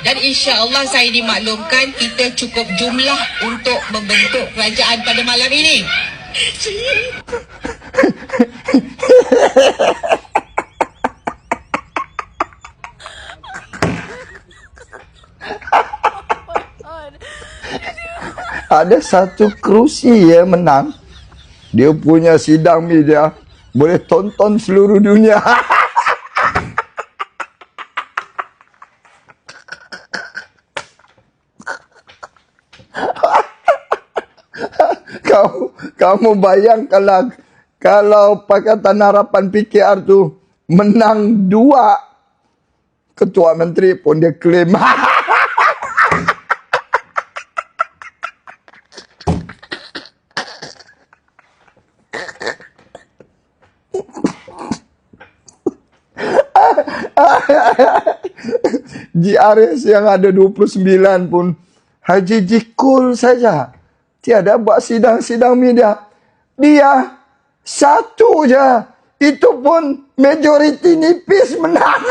Dan insya Allah saya dimaklumkan kita cukup jumlah untuk membentuk kerajaan pada malam ini. Ada satu kerusi yang menang. Dia punya sidang media boleh tonton seluruh dunia. kamu kamu bayangkanlah kalau Pakatan Harapan PKR tu menang dua ketua menteri pun dia klaim GRS yang ada 29 pun Haji Jikul saja. Tiada buat sidang-sidang media. Dia satu je. Itu pun majoriti nipis menang.